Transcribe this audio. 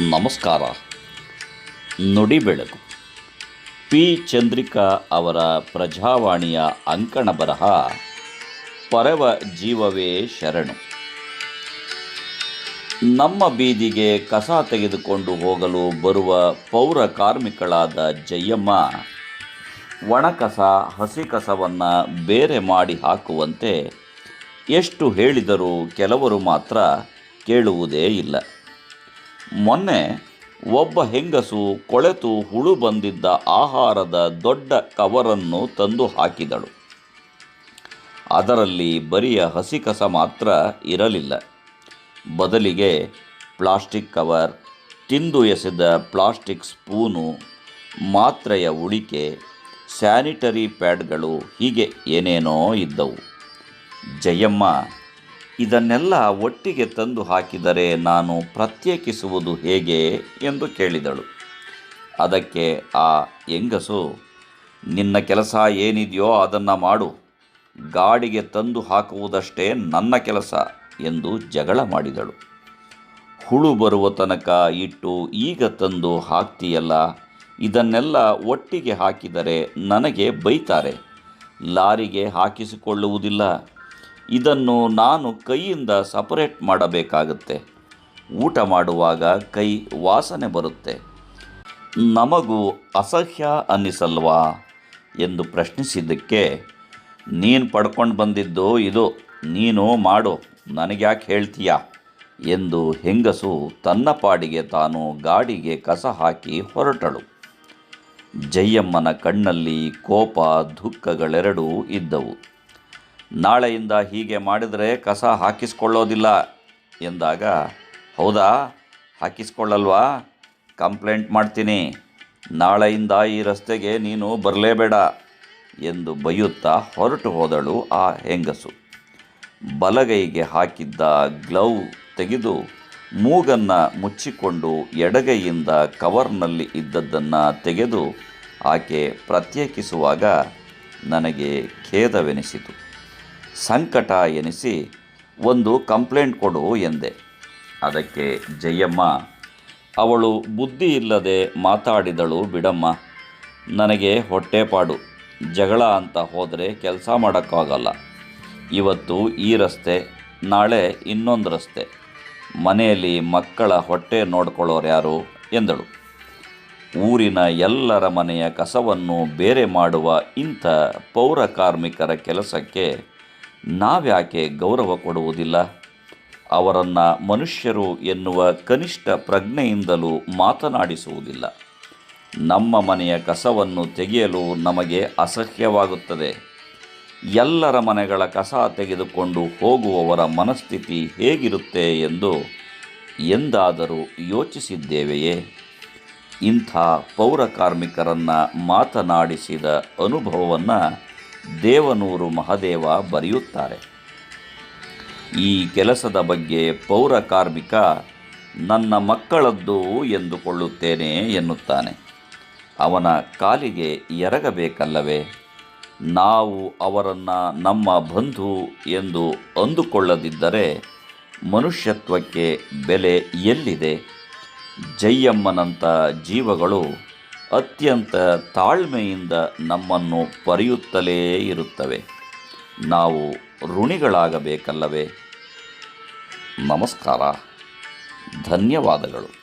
ನಮಸ್ಕಾರ. ನುಡಿ ಬೆಳಕು ಪಿ. ಚಂದ್ರಿಕಾ ಅವರ ಪ್ರಜಾವಾಣಿಯ ಅಂಕಣ ಬರಹ, ಪರವ ಜೀವವೇ ಶರಣು. ನಮ್ಮ ಬೀದಿಗೆ ಕಸ ತೆಗೆದುಕೊಂಡು ಹೋಗಲು ಬರುವ ಪೌರ ಕಾರ್ಮಿಕಳಾದ ಜಯ್ಯಮ್ಮ ಒಣ ಕಸ ಹಸಿ ಕಸವನ್ನು ಬೇರೆ ಮಾಡಿ ಹಾಕುವಂತೆ ಎಷ್ಟು ಹೇಳಿದರೂ ಕೆಲವರು ಮಾತ್ರ ಕೇಳುವುದೇ ಇಲ್ಲ. ಮೊನ್ನೆ ಒಬ್ಬ ಹೆಂಗಸು ಕೊಳೆತು ಹುಳು ಬಂದಿದ್ದ ಆಹಾರದ ದೊಡ್ಡ ಕವರನ್ನು ತಂದು ಹಾಕಿದಳು. ಅದರಲ್ಲಿ ಬರಿಯ ಹಸಿ ಕಸ ಮಾತ್ರ ಇರಲಿಲ್ಲ. ಬದಲಿಗೆ ಪ್ಲಾಸ್ಟಿಕ್ ಕವರ್, ತಿಂದು ಎಸೆದ ಪ್ಲಾಸ್ಟಿಕ್ ಸ್ಪೂನು, ಮಾತ್ರೆಯ ಉಳಿಕೆ ಸ್ಯಾನಿಟರಿ ಪ್ಯಾಡ್ಗಳು ಹೀಗೆ ಏನೇನೋ ಇದ್ದವು. ಜಯಮ್ಮ ಇದನ್ನೆಲ್ಲ ಒಟ್ಟಿಗೆ ತಂದು ಹಾಕಿದರೆ ನಾನು ಪ್ರತ್ಯೇಕಿಸುವುದು ಹೇಗೆ ಎಂದು ಕೇಳಿದಳು. ಅದಕ್ಕೆ ಆ ಹೆಂಗಸು, ನಿನ್ನ ಕೆಲಸ ಏನಿದೆಯೋ ಅದನ್ನು ಮಾಡು. ಗಾಡಿಗೆ ತಂದು ಹಾಕುವುದಷ್ಟೇ ನನ್ನ ಕೆಲಸ ಎಂದು ಜಗಳ ಮಾಡಿದಳು. ಹುಳು ಬರುವ ತನಕ ಇಟ್ಟು ಈಗ ತಂದು ಹಾಕ್ತೀಯಲ್ಲ, ಇದನ್ನೆಲ್ಲ ಒಟ್ಟಿಗೆ ಹಾಕಿದರೆ ನನಗೆ ಬೈತಾರೆ. ಲಾರಿಗೆ ಹಾಕಿಸಿಕೊಳ್ಳುವುದಿಲ್ಲ. ಇದನ್ನು ನಾನು ಕೈಯಿಂದ ಸಪರೇಟ್ ಮಾಡಬೇಕಾಗುತ್ತೆ. ಊಟ ಮಾಡುವಾಗ ಕೈ ವಾಸನೆ ಬರುತ್ತೆ. ನಮಗೂ ಅಸಹ್ಯ ಅನ್ನಿಸಲ್ವಾ? ಎಂದು ಪ್ರಶ್ನಿಸಿದ್ದಕ್ಕೆ, ನೀನು ಪಡ್ಕೊಂಡು ಬಂದಿದ್ದು ಇದು, ನೀನು ಮಾಡು, ನನಗ್ಯಾಕೆ ಹೇಳ್ತೀಯ? ಎಂದು ಹೆಂಗಸು ತನ್ನ ಪಾಡಿಗೆ ತಾನು ಗಾಡಿಗೆ ಕಸ ಹಾಕಿ ಹೊರಟಳು. ಜಯ್ಯಮ್ಮನ ಕಣ್ಣಲ್ಲಿ ಕೋಪ ದುಃಖಗಳೆರಡೂ ಇದ್ದವು. ನಾಳೆಯಿಂದ ಹೀಗೆ ಮಾಡಿದರೆ ಕಸ ಹಾಕಿಸ್ಕೊಳ್ಳೋದಿಲ್ಲ ಎಂದಾಗ, ಹೌದಾ? ಹಾಕಿಸ್ಕೊಳ್ಳಲ್ವಾ? ಕಂಪ್ಲೇಂಟ್ ಮಾಡ್ತೀನಿ. ನಾಳೆಯಿಂದ ಈ ರಸ್ತೆಗೆ ನೀನು ಬರಲೇಬೇಡ ಎಂದು ಬೈಯುತ್ತಾ ಹೊರಟು ಹೋದಳು ಆ ಹೆಂಗಸು. ಬಲಗೈಗೆ ಹಾಕಿದ್ದ ಗ್ಲೌ ತೆಗೆದು ಮೂಗನ್ನು ಮುಚ್ಚಿಕೊಂಡು ಎಡಗೈಯಿಂದ ಕವರ್ನಲ್ಲಿ ಇದ್ದದ್ದನ್ನು ತೆಗೆದು ಆಕೆ ಪ್ರತ್ಯೇಕಿಸುವಾಗ ನನಗೆ ಖೇದವೆನಿಸಿತು. ಸಂಕಟ ಎನಿಸಿ ಒಂದು ಕಂಪ್ಲೇಂಟ್ ಕೊಡು ಎಂದೆ. ಅದಕ್ಕೆ ಜಯಮ್ಮ, ಅವಳು ಬುದ್ಧಿ ಇಲ್ಲದೆ ಮಾತಾಡಿದಳು, ಬಿಡಮ್ಮ, ನನಗೆ ಹೊಟ್ಟೆಪಾಡು ಜಗಳ ಅಂತ ಹೋದರೆ ಕೆಲಸ ಮಾಡೋಕ್ಕಾಗಲ್ಲ. ಇವತ್ತು ಈ ರಸ್ತೆ, ನಾಳೆ ಇನ್ನೊಂದು ರಸ್ತೆ. ಮನೆಯಲ್ಲಿ ಮಕ್ಕಳ ಹೊಟ್ಟೆ ನೋಡ್ಕೊಳ್ಳೋರು ಯಾರು? ಎಂದಳು. ಊರಿನ ಎಲ್ಲರ ಮನೆಯ ಕಸವನ್ನು ಬೇರೆ ಮಾಡುವ ಇಂಥ ಪೌರ ಕಾರ್ಮಿಕರ ಕೆಲಸಕ್ಕೆ ನಾವ್ಯಾಕೆ ಗೌರವ ಕೊಡುವುದಿಲ್ಲ? ಅವರನ್ನು ಮನುಷ್ಯರು ಎನ್ನುವ ಕನಿಷ್ಠ ಪ್ರಜ್ಞೆಯಿಂದಲೂ ಮಾತನಾಡಿಸುವುದಿಲ್ಲ. ನಮ್ಮ ಮನೆಯ ಕಸವನ್ನು ತೆಗೆಯಲು ನಮಗೆ ಅಸಹ್ಯವಾಗುತ್ತದೆ. ಎಲ್ಲರ ಮನೆಗಳ ಕಸ ತೆಗೆದುಕೊಂಡು ಹೋಗುವವರ ಮನಸ್ಥಿತಿ ಹೇಗಿರುತ್ತೆ ಎಂದು ಎಂದಾದರೂ ಯೋಚಿಸಿದ್ದೇವೆಯೇ? ಇಂಥ ಪೌರ ಕಾರ್ಮಿಕರನ್ನು ಮಾತನಾಡಿಸಿದ ಅನುಭವವನ್ನು ದೇವನೂರು ಮಹದೇವ ಬರೆಯುತ್ತಾರೆ. ಈ ಕೆಲಸದ ಬಗ್ಗೆ ಪೌರ ಕಾರ್ಮಿಕ ನನ್ನ ಮಕ್ಕಳದ್ದು ಎಂದುಕೊಳ್ಳುತ್ತೇನೆ ಎನ್ನುತ್ತಾನೆ. ಅವನ ಕಾಲಿಗೆ ಎರಗಬೇಕಲ್ಲವೇ? ನಾವು ಅವರನ್ನು ನಮ್ಮ ಬಂಧು ಎಂದು ಅಂದುಕೊಳ್ಳದಿದ್ದರೆ ಮನುಷ್ಯತ್ವಕ್ಕೆ ಬೆಲೆ ಎಲ್ಲಿದೆ? ಜಯ್ಯಮ್ಮನಂಥ ಜೀವಗಳು ಅತ್ಯಂತ ತಾಳ್ಮೆಯಿಂದ ನಮ್ಮನ್ನು ಪರಿಯುತ್ತಲೇ ಇರುತ್ತವೆ. ನಾವು ಋಣಿಗಳಾಗಬೇಕಲ್ಲವೇ? ನಮಸ್ಕಾರ. ಧನ್ಯವಾದಗಳು.